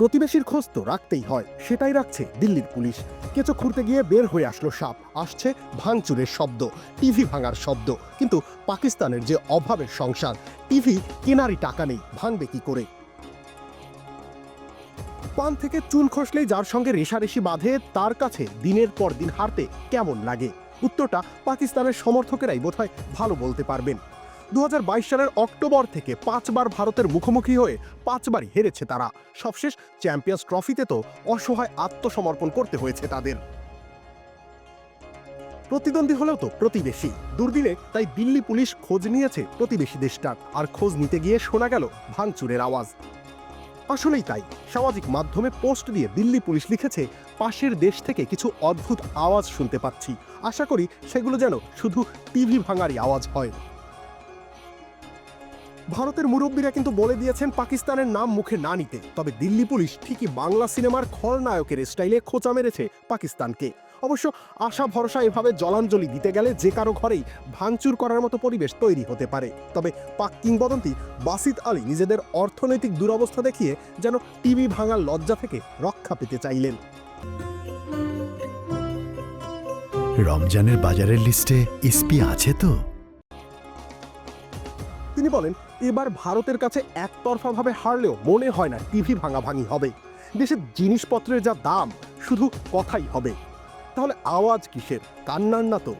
প্রতিবেশীর খোঁজ তো রাখতেই হয়, সেটাই রাখছে দিল্লির পুলিশ। কেঁচো খুঁড়তে গিয়ে বের হয়ে আসলো সাপ। আসছে ভাঙচুরের শব্দ টিভি ভাঙার শব্দ। কিন্তু পাকিস্তানের যে অভাবের সংসার টিভি কেনারই টাকা নেই, ভাঙবে কি করে? পান থেকে চুন খসলেই যার সঙ্গে রেশারেশি বাঁধে, তার কাছে দিনের পর দিন হারতে কেমন লাগে? উত্তরটা পাকিস্তানের সমর্থকেরাই বোধহয় ভালো বলতে পারবেন। দু হাজার বাইশ সালের অক্টোবর থেকে পাঁচবার ভারতের মুখোমুখি হয়ে পাঁচবারই হেরেছে তারা। সবশেষ চ্যাম্পিয়ন্স ট্রফিতে তো অসহায় আত্মসমর্পণ করতে হয়েছে তাদের। প্রতিদ্বন্দ্বী হলেও তো প্রতিবেশী। দুর্দিনে তাই দিল্লি পুলিশ খোঁজ নিয়েছে প্রতিবেশী দেশটার। আর খোঁজ নিতে গিয়ে শোনা গেল ভাঙচুরের আওয়াজ। আসলেই তাই। সামাজিক মাধ্যমে পোস্ট দিয়ে দিল্লি পুলিশ লিখেছে, পাশের দেশ থেকে কিছু অদ্ভুত আওয়াজ শুনতে পাচ্ছি। আশা করি সেগুলো যেন শুধু টিভি ভাঙারই আওয়াজ হয়। ভারতের মুরব্বীরা কিন্তু বলে দিয়েছেন পাকিস্তানের নাম মুখে না নিতে। তবে দিল্লি পুলিশ ঠিকই বাংলা সিনেমার খলনায়কের স্টাইলে খোঁচা মেরেছে পাকিস্তানকে। অবশ্য আশা ভরসা এভাবে জলাঞ্জলি দিতে গেলে যে কারও ঘরেই ভাঙচুর করার মতো পরিবেশ তৈরি হতে পারে। তবে পাক কিংবদন্তি বাসিত আলী নিজেদের অর্থনৈতিক দুরবস্থা দেখিয়ে যেন টিভি ভাঙার লজ্জা থেকে রক্ষা পেতে চাইলেন। রমজানের বাজারের লিস্টে এসপি আছে তো? তিনি বলেন এবার ভারতের কাছে একতরফাভাবে হারলেও মনে হয় না টিভি ভাঙাভাঙি হবে। দেশের জিনিসপত্রের যা দাম, শুধু কথাই হবে। তাহলে আওয়াজ কিসের? কান্নার না তো?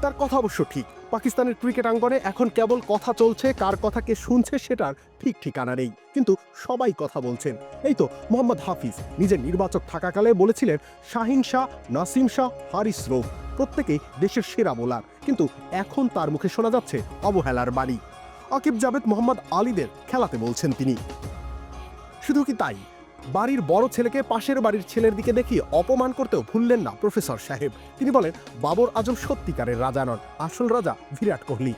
তার কথা অবশ্য ঠিক। পাকিস্তানের ক্রিকেট অঙ্গনে এখন কেবল কথা চলছে, কার কথা কে শুনছে সেটার ঠিক ঠিকানা নেই। কিন্তু সবাই কথা বলছেন। এই তো মোহাম্মদ হাফিজ, নিজের নির্বাচক থাকাকালে বলেছিলেন, শাহিন শাহ, নাসিম শাহ, হারিস রৌফ প্রত্যেকেই দেশের সেরা বোলার কিন্তু এখন তার মুখে শোনা যাচ্ছে অবহেলার বাড়ি আকিব জাবেদ মোহাম্মদ আলীদের খেলাতে বলছেন তিনি। শুধু কি তাই? বাড়ির বড় ছেলেকে পাশের বাড়ির ছেলের দিকে দেখিয়ে অপমান করতেও ভুললেন না প্রফেসর সাহেব। তিনি বলেন, বাবর আজম সত্যিকারের রাজা নন, আসল রাজা বিরাট কোহলি।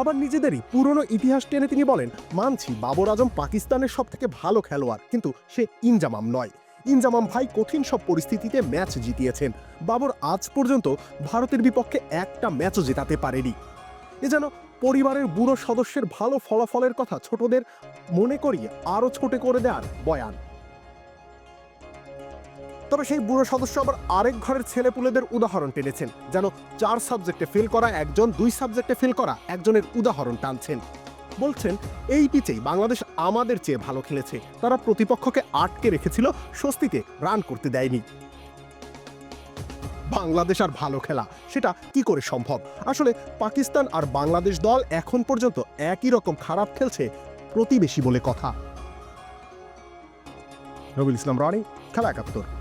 আবার নিজেদেরই পুরনো ইতিহাস টেনে তিনি বলেন, মানছি বাবর আজম পাকিস্তানের সব থেকে ভালো খেলোয়াড়, কিন্তু সে ইনজামাম নয়। ইনজামাম ভাই কঠিন সব পরিস্থিতিতে ম্যাচ জিতিয়েছেন। বাবর আজ পর্যন্ত ভারতের বিপক্ষে একটা ম্যাচও জেতাতে পারেনি। এ যেন পরিবারের বুড়ো সদস্যের ভালো ফলাফলের কথা ছোটদের মনে করিয়ে আরও ছোটে করে দেওয়ার বয়ান। তবে সেই বুড়ো সদস্য আবার আরেক ঘরের ছেলেপুলেদের উদাহরণ টেনেছেন, যেন চার সাবজেক্টে ফেল করা একজন, দুই সাবজেক্টে ফেল করা একজনের উদাহরণ টানছেন। বলছেন, এই পিচেই বাংলাদেশ আমাদের চেয়ে ভালো খেলেছে। তারা প্রতিপক্ষকে আটকে রেখেছিল, স্বস্তিতে রান করতে দেয়নি। বাংলাদেশ আর ভালো খেলা। সেটা কি করে সম্ভব? আসলে পাকিস্তান আর বাংলাদেশ দল এখন পর্যন্ত একই রকম খারাপ খেলছে প্রতিবেশী বলে কথা। রবিল ইসলাম রনি, খেলা একাত্তর।